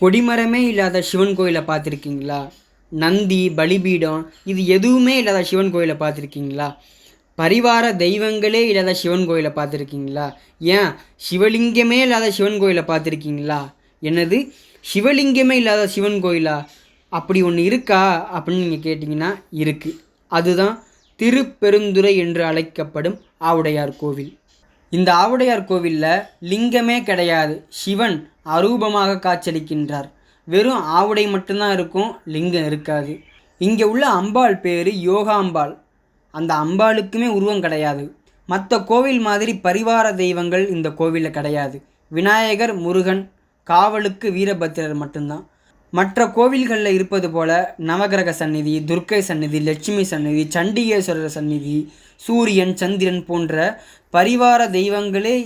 கொடிமரமே இல்லாத சிவன் கோயிலை பார்த்துருக்கீங்களா? நந்தி பலிபீடம் இது எதுவுமே இல்லாத சிவன் கோயிலை பார்த்துருக்கீங்களா? பரிவார தெய்வங்களே இல்லாத சிவன் கோயிலை பார்த்துருக்கீங்களா? ஏன்? சிவலிங்கமே இல்லாத சிவன் கோயிலை பார்த்துருக்கீங்களா? என்னது? சிவலிங்கமே இல்லாத சிவன் கோயிலா? அப்படி ஒன்று இருக்கா? அப்படின்னு நீங்கள் கேட்டிங்கன்னா இருக்குது அதுதான் திருப்பெருந்துறை என்று அழைக்கப்படும் ஆவுடையார் கோவில். இந்த ஆவுடையார் கோவிலில் லிங்கமே கிடையாது. சிவன் அரூபமாக காட்சியளிக்கின்றார். வெறும் ஆவுடை மட்டும்தான் இருக்கும் லிங்கம் இருக்காது. இங்கே உள்ள அம்பாள் பேர் யோகாம்பாள். அந்த அம்பாளுக்குமே உருவம் கிடையாது. மற்ற கோவில் மாதிரி பரிவார தெய்வங்கள் இந்த கோவிலில் கிடையாது. விநாயகர் முருகன் காவலுக்கு வீரபத்திரர் மட்டும்தான். மற்ற கோவில்களில் இருப்பது போல நவகிரக சந்நிதி துர்க்கை சந்நிதி லட்சுமி சந்நிதி சண்டிகேஸ்வரர் சந்நிதி சூரியன் சந்திரன் போன்ற பரிவார தெய்வங்களே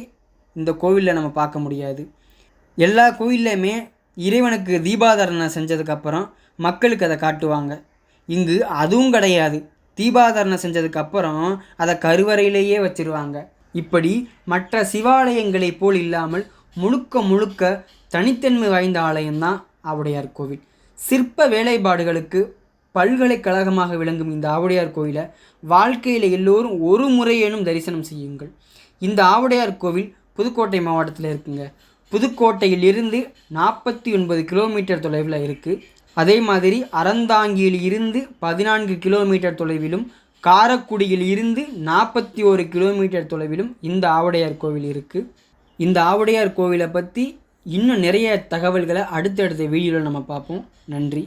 இந்த கோவிலில் நம்ம பார்க்க முடியாது. எல்லா கோயில்லையுமே இறைவனுக்கு தீபாதாரணை செஞ்சதுக்கப்புறம் மக்களுக்கு அதை காட்டுவாங்க. இங்கு அதுவும் கிடையாது. தீபாதாரணை செஞ்சதுக்கப்புறம் அதை கருவறையிலேயே வச்சிருவாங்க. இப்படி மற்ற சிவாலயங்களைப் போல் இல்லாமல் முழுக்க முழுக்க தனித்தன்மை வாய்ந்த ஆலயம்தான் ஆவுடையார் கோவில். சிற்ப வேலைப்பாடுகளுக்கு பல்கலைக்கழகமாக விளங்கும் இந்த ஆவுடையார் கோயிலை வாழ்க்கையில் எல்லோரும் ஒரு முறையேனும் தரிசனம் செய்யுங்கள். இந்த ஆவுடையார் கோவில் புதுக்கோட்டை மாவட்டத்தில் இருக்குங்க. புதுக்கோட்டையில் இருந்து நாற்பத்தி ஒன்பது கிலோமீட்டர் தொலைவில் இருக்குது அதே மாதிரி அறந்தாங்கியில் இருந்து பதினான்கு கிலோமீட்டர் தொலைவிலும் காரக்குடியில் இருந்து நாற்பத்தி ஒரு கிலோமீட்டர் தொலைவிலும் இந்த ஆவுடையார் கோவில் இருக்குது இந்த ஆவுடையார் கோவிலை பற்றி இன்னும் நிறைய தகவல்களை அடுத்தடுத்த வீடியோவில் நம்ம பார்ப்போம். நன்றி.